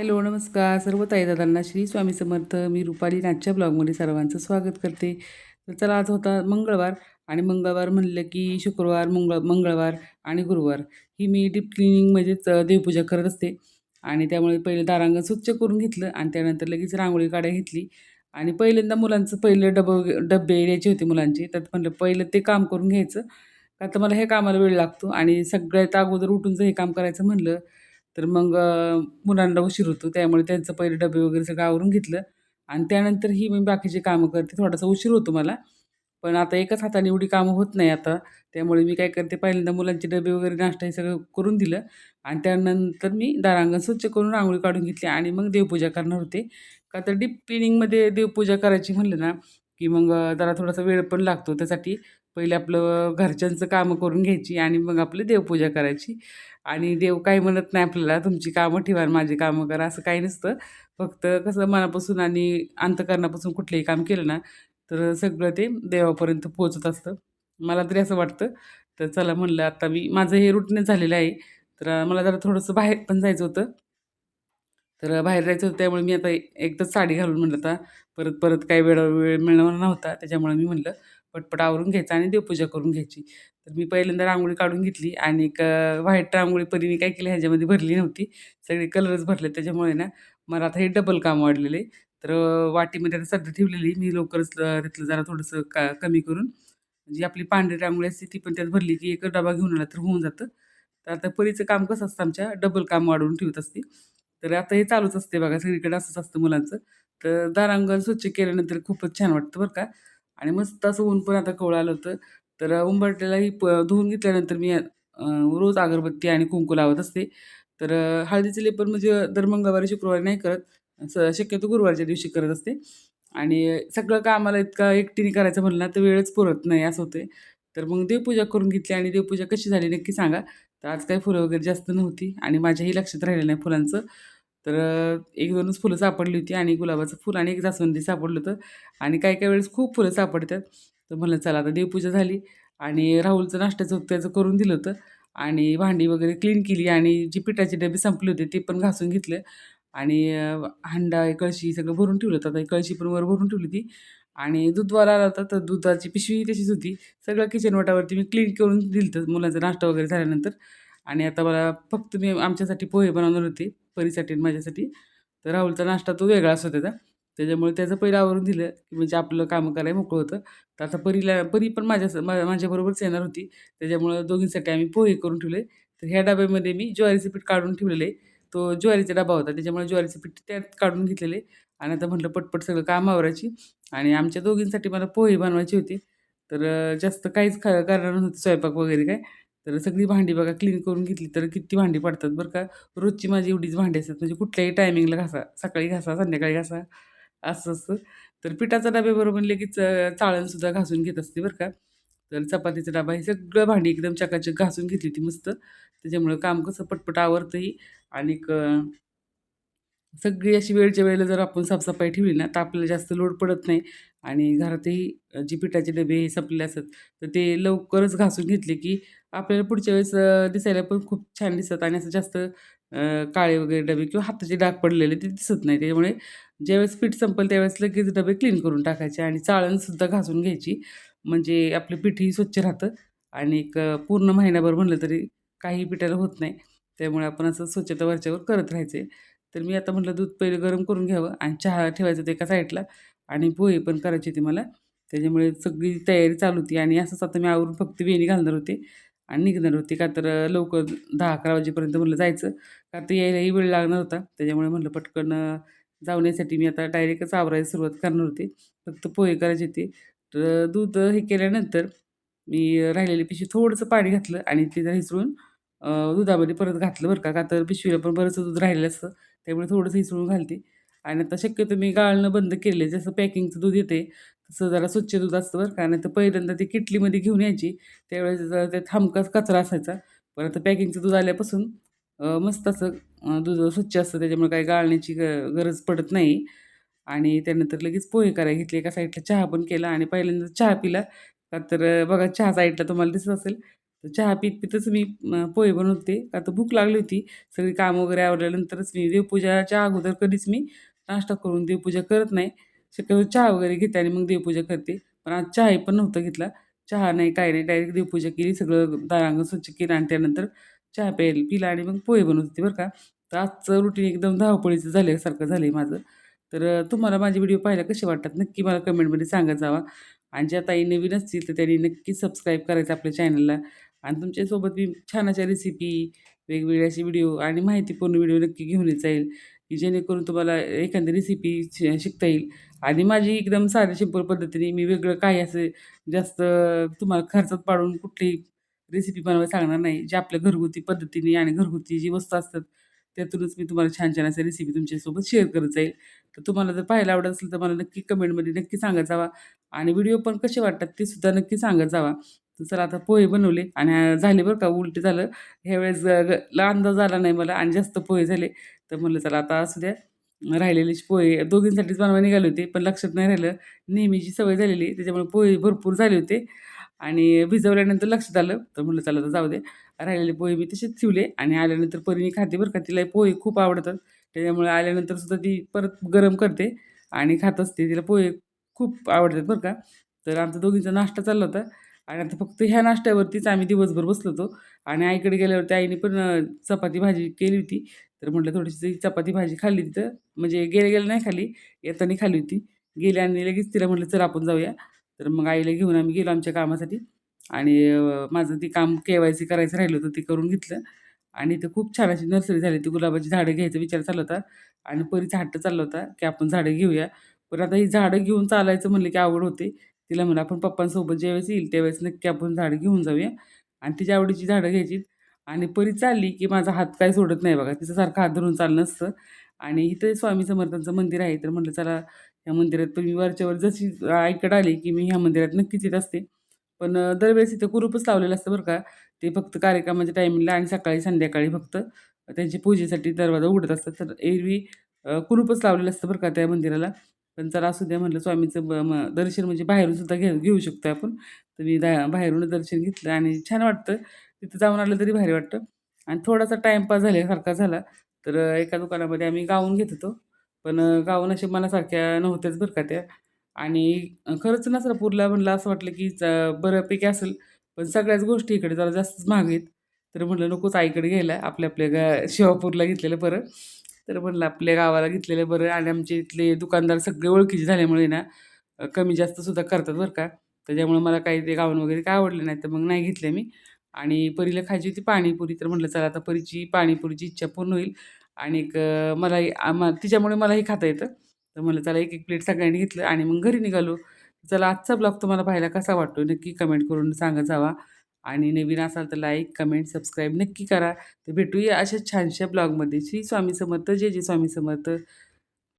Hello नमस्कार. सर्व ताईदादांना श्री स्वामी समर्थ. मी रुपाली नाथच्या ब्लॉगमध्ये सर्वांचं स्वागत करते. तर चला आज होता मंगळवार आणि मंगळवार म्हणलं की शुक्रवार मंगळ मंगळवार आणि गुरुवार. ही मी डीप क्लिनिंग म्हणजेच देवपूजा करत असते. आणि त्यामुळे पहिले दारांगण स्वच्छ करून घेतलं आणि त्यानंतर लगेच रांगोळी काढायला घेतली. आणि पहिल्यांदा मुलांचं पहिलं डबं डबे द्यायचे होते मुलांचे. त्यात म्हणलं पहिलं ते काम करून घ्यायचं. का तर मला हे कामाला वेळ लागतो आणि सगळ्यात अगोदर उठून जर हे काम करायचं म्हणलं तर मग मुलांना उशीर होतो. त्यामुळे त्यांचं पहिले डबे वगैरे सगळं आवरून घेतलं. आणि त्यानंतर ही मी बाकीची कामं करते. थोडासा उशीर होतो मला. पण आता एकाच हाताने एवढी कामं होत नाही आता. त्यामुळे मी काय करते पहिल्यांदा मुलांचे डबे वगैरे नाश्ता हे सगळं करून दिलं. आणि त्यानंतर मी दारांगण स्वच्छ करून रांगोळी काढून घेतली आणि मग देवपूजा करणार होते. का तर डीप क्लिनिंगमध्ये देवपूजा करायची म्हणलं ना की मग जरा थोडासा वेळ पण लागतो त्यासाठी. पहिले आपलं घरच्यांचं कामं करून घ्यायची आणि मग आपली देवपूजा करायची. आणि देव काही म्हणत नाही आपल्याला तुमची कामं ठेवा माझी कामं करा असं काही नसतं. फक्त कसं मनापासून आणि अंतकरणापासून कुठलंही काम केलं ना तर सगळं ते देवापर्यंत पोहोचत असतं. मला तरी असं वाटतं. तर चला म्हणलं आता मी माझं हे रुटीनच झालेलं आहे. तर मला जरा थोडंसं बाहेर पण जायचं होतं. तर बाहेर जायचं होतं त्यामुळे मी आता एकदाच साडी घालून म्हणलं आता परत परत काही वेळ वेळ मिळणार नव्हता त्याच्यामुळे मी म्हणलं पटपट आवरून घ्यायचं आणि देवपूजा करून घ्यायची. तर मी पहिल्यांदा रांगोळी काढून घेतली आणि एक व्हाईट रांगोळी परीने काय केली ह्याच्यामध्ये भरली नव्हती. सगळे कलरच भरले त्याच्यामुळे ना मला आता हे डबल काम वाढलेले तर वाटीमध्ये आता सध्या ठेवलेली मी लवकरच तिथलं त्यातलं जरा थोडंसं का कमी करून जी आपली पांढरी रांगोळी असते ती पण त्यात भरली की एक डबा घेऊन आला तर होऊन जातं. तर आता परीचं काम कसं असतं आमच्या डबल काम वाढवून ठेवत असते. तर आता हे चालूच असते बघा सगळीकडे असंच असतं मुलांचं. तर दारांगण स्वच्छ केल्यानंतर खूपच छान वाटतं बरं का. आणि मस्त असं ऊन पण आता कवळ आलं होतं. तर उंबरट्यालाही प धुवून घेतल्यानंतर मी रोज अगरबत्ती आणि कुंकू लावत असते. तर हळदीचे लेपन म्हणजे दर मंगळवारी शुक्रवारी नाही करत. स शक्यतो गुरुवारच्या दिवशी करत असते. आणि सगळं कामाला इतका एकटीने करायचं म्हणलं ना तर वेळच पुरत नाही असं होते तर मग देवपूजा करून घेतली आणि देवपूजा कशी झाली नक्की सांगा. तर आज काही फुलं वगैरे जास्त नव्हती आणि माझ्याही लक्षात राहिलं नाही फुलांचं. तर एक दोनच फुलं सापडली होती आणि गुलाबाचं फुल आणि एक जास्वंदी सापडलं होतं आणि काही काही वेळेस खूप फुलं सापडतात. तर म्हणलं चला आता देवपूजा झाली आणि राहुलचं नाश्त्याचं त्याचं करून दिलं होतं आणि भांडी वगैरे क्लीन केली आणि जी पिठाचे डबे संपले होते ते पण घासून घेतले आणि हंडा कळशी सगळं भरून ठेवलं होतं. आता कळशी पण वर भरून ठेवली होती आणि दूधवाला आला होता तर दुधाची पिशवी तशीच होती. सगळं किचन वाटावरती मी क्लीन करून दिलं होतं मुलांचा नाश्ता वगैरे झाल्यानंतर आणि आता मला फक्त मी आमच्यासाठी पोहे बनवणार होते. परीसाठी आणि माझ्यासाठी. तर राहुलचा नाश्ता तो वेगळाच होता त्याचा. त्याच्यामुळे त्याचं पहिलं आवरून दिलं की म्हणजे आपलं कामं करायला मोकळं होतं. तर आता परीला परी पण माझ्या मा माझ्याबरोबरच येणार होती. त्याच्यामुळं दोघींसाठी आम्ही पोहे करून ठेवले. तर ह्या डब्यामध्ये मी ज्वारीचं पीठ काढून ठेवलेले तो ज्वारीचा डबा होता. त्याच्यामुळे ज्वारीचे पीठ त्यात काढून घेतलेले आणि आता म्हटलं पटपट सगळं काम आवरायची. आणि आमच्या दोघींसाठी मला पोहे बनवायची होती. तर जास्त काहीच खा करणार नव्हतं. स्वयंपाक वगैरे काय. तर सगळी भांडी बघा क्लीन करून घेतली तर किती भांडी पडतात बरं का? रोजची माझी एवढीच भांडी असतात. म्हणजे कुठल्याही टायमिंगला घासा सकाळी घासा संध्याकाळी घासा असं असतं तर पिठाचा डब्याबरोबर लगेच चाळणसुद्धा घासून घेत असते बरं का? तर चपातीचा डबा हे सगळं भांडी एकदम चकाचक घासून घेतली ती मस्त. त्याच्यामुळं काम कसं पटपट आवरतंही आणि सगळी अशी वेळच्या वेळेला जर आपण साफसफाई ठेवली ना तर आपल्याला जास्त लोड पडत नाही. आणि घरातही जी पिठाचे डबे हे संपलेले असतात तर ते लवकरच घासून घेतले की आपल्याला पुढच्या वेळेस दिसायला पण खूप छान दिसतात आणि असं जास्त काळे वगैरे डबे किंवा हाताचे डाग पडलेले ते दिसत नाही. त्यामुळे ज्यावेळेस पीठ संपल त्यावेळेस लगेच डबे क्लीन करून टाकायचे आणि चाळणसुद्धा घासून घ्यायची. म्हणजे आपलं पीठही स्वच्छ राहतं आणि एक पूर्ण महिनाभर म्हणलं तरी काही पिठाला होत नाही. त्यामुळे आपण असं स्वच्छता वरच्यावर करत राहायचे. तर मी आता म्हटलं दूध पहिलं गरम करून घ्यावं आणि चहा ठेवायचं ते एका साईडला. आणि पोहे पण करायचे होते मला. त्याच्यामुळे सगळी तयारी चालू होती आणि असंच आता मी आवरून फक्त वेणी घालणार होते आणि निघणार होते. का तर लवकर दहा अकरा वाजेपर्यंत म्हटलं जायचं. का तर यायलाही वेळ लागणार होता. त्याच्यामुळे म्हटलं पटकन अ, जाऊन मी आता डायरेक्टच आवरायला सुरुवात करणार होते. फक्त पोहे करायचे होते. तर दूध हे केल्यानंतर मी राहिलेली पिशवी थोडंसं पाणी घातलं आणि ते हिसळून दुधामध्ये परत घातलं बरं का. का तर पिशवीला पण बरंचसं दूध राहिलेलं असतं. त्यामुळे थोडंसं हिसळून घालते. आणि आता शक्यतो मी गाळणं बंद केले जसं पॅकिंगचं दूध येते तसं जरा स्वच्छ दूध असतं बरं का. नाही तर पहिल्यांदा ती किटलीमध्ये घेऊन यायची. त्यावेळेस जरा त्यात थांबकाच कचरा असायचा. पण आता पॅकिंगचं दूध आल्यापासून मस्त असं दूध स्वच्छ असतं. त्याच्यामुळे काही गाळण्याची ग गरज पडत नाही. आणि त्यानंतर लगेच पोहे करायला घेतले. एका साईडला चहा पण केला. आणि पहिल्यांदा चहा पिला. का तर बघा चहा साईडला तुम्हाला दिसत असेल. तर चहा पित पितच मी पोहे बनवते. का तर भूक लागली होती. सगळी कामं वगैरे आवडल्यानंतरच मी देवपूजाच्या अगोदर कधीच मी नाश्ता करून देवपूजा करत नाही. शक्यतो चहा वगैरे घेते आणि मग देवपूजा करते. पण आज चहाही पण नव्हता घेतला. चहा नाही काय नाही डायरेक्ट देवपूजा केली. सगळं दारांग स्वच्छ केलं आणि त्यानंतर चहा प्यायला पिला आणि मग पोहे बनवत होते बरं का. तर आजचं रुटीन एकदम धावपळीचं झाल्यासारखं झालं आहे माझं. तर तुम्हाला माझे व्हिडिओ पाहायला कसे वाटतात? नक्की मला कमेंटमध्ये सांगत जावा. आणि ज्या ताई नवीन असतील तर त्यांनी नक्की सबस्क्राईब करायचं आपल्या चॅनलला आणि तुमच्यासोबत मी छान अशा रेसिपी वेगवेगळ्या असे व्हिडिओ आणि माहितीपूर्ण व्हिडिओ नक्की घेऊन जाईल. की जेणेकरून तुम्हाला एखादी रेसिपी शिकता येईल. आणि माझी एकदम साधी सिंपल पद्धतीने मी वेगळं काही असं जास्त तुम्हाला खर्चात पाडून कुठली रेसिपी बनवायला सांगणार नाही. जे आपल्या घरगुती पद्धतीने आणि घरगुती जी वस्तू असतात त्यातूनच मी तुम्हाला छान छान अशा रेसिपी तुमच्यासोबत शेअर करत जाईल. तर तुम्हाला जर पाहायला आवडत असेल तर मला नक्की कमेंटमध्ये नक्की सांगत जावा. आणि व्हिडिओ पण कसे वाटतात ते सुद्धा नक्की सांगत जावा. तर चला आता पोहे बनवले आणि झाले बरं का उलटे झालं. ह्यावेळेस ला अंदाज आला नाही मला आणि जास्त पोहे झाले. तर म्हणलं चला आता असू द्या. राहिलेले पोहे दोघींसाठीच बनवा निघाले होते पण लक्षात नाही राहिलं. नेहमीची सवय झालेली त्याच्यामुळे पोहे भरपूर झाले होते आणि भिजवल्यानंतर लक्षात आलं. तर म्हटलं चला तर जाऊ दे. राहिलेले पोहे मी तसेच ठेवले आणि आल्यानंतर परीने खाते बरं का. तिला पोहे खूप आवडतात. त्याच्यामुळे आल्यानंतर सुद्धा ती परत गरम करते आणि खात असते. तिला पोहे खूप आवडतात बरं का. तर आमचा दोघींचा नाश्ता चालला होता आणि आता फक्त ह्या नाश्त्यावरतीच आम्ही दिवसभर बसलो होतो. आणि आईकडे गेल्यावरती आईने पण चपाती भाजी केली होती. तर म्हटलं थोडीशी चपाती भाजी खाल्ली तिथं. म्हणजे गेले गेले नाही खाली येताना खाली होती. गेले आणि लगेच तिला म्हटलं चल आपण जाऊया. तर मग आईला घेऊन आम्ही गेलो आमच्या कामासाठी. आणि माझं ती काम के वाय सी करायचं राहिलं होतं ते करून घेतलं. आणि ते खूप छान अशी नर्सरी झाली. ती गुलाबाची झाडं घ्यायचा विचार चालला होता. आणि परीचा हट्ट चालला होता की आपण झाडं घेऊया. पण आता ही झाडं घेऊन चालायचं म्हणलं की आवड होते. तिला म्हणलं आपण पप्पांसोबत ज्यावेळेस येईल त्यावेळेस नक्की आपण झाडं घेऊन जाऊया. आणि तिच्या आवडीची झाडं घ्यायची आणि परी चालली की माझा हात काय सोडत नाही बघा. तिचं सारखं हात धरून चाललं असतं. आणि इथं स्वामी समर्थांचं मंदिर आहे. तर म्हटलं चला ह्या मंदिरात पण मी वरच्यावर जशी ऐकड आली की मी ह्या मंदिरात नक्कीच येत असते. पण दरवेळेस इथं कुरूपच लावलेलं असतं बरं का. ते फक्त कार्यक्रमाच्या टायमिंगला आणि सकाळी संध्याकाळी फक्त त्यांची पूजेसाठी दरवाजा उघडत असतात. तर एरवी कुरूपच लावलेलं असतं बरं का त्या मंदिराला. पण चला असू द्या म्हटलं स्वामीचं ब म दर्शन म्हणजे बाहेरून सुद्धा घे घेऊ शकतो आपण. तर मी दा बाहेरून दर्शन घेतलं आणि छान वाटतं. तिथं जाऊन आलं तरी भारी वाटतं. आणि थोडासा टाईमपास झाल्यासारखा झाला तर एका दुकानामध्ये आम्ही गाऊन घेत होतो. पण गाऊन असे मनासारख्या नव्हत्याच बरं का त्या. आणि खरंच नसरापूरला म्हणलं असं वाटलं की बऱ्यापैकी असेल पण सगळ्याच गोष्टी इकडे जरा जास्तच महाग आहेत. तर म्हटलं नकोच आईकडे घ्यायला आपल्या आपल्या गा शिवापूरला घेतलेलं बरं. तर म्हटलं आपल्या गावाला घेतलेलं बरं आणि आमचे इथले दुकानदार सगळे ओळखीचे झाल्यामुळे ना कमी जास्त सुद्धा करतात बरं का. त्याच्यामुळे मला काही ते गाऊन वगैरे काय आवडले नाही तर मग नाही घेतले मी. आणि परीला खायची होती पाणीपुरी तर म्हटलं चला आता परीची पाणीपुरीची इच्छा पूर्ण होईल. आणि एक अ, मलाही आम्हा तिच्यामुळे मलाही खाता येतं. तर म्हटलं चला एक एक प्लेट सगळ्यांनी घेतलं आणि मग घरी निघालो. चला आजचा ब्लॉग तुम्हाला पाहायला कसा वाटतो नक्की कमेंट करून सांगत जावा. आणि नवीन असाल तर लाईक कमेंट सबस्क्राईब नक्की करा. तर भेटूया अशा छानशा ब्लॉगमध्ये. श्री स्वामी समर्थ जे जे स्वामी समर्थ.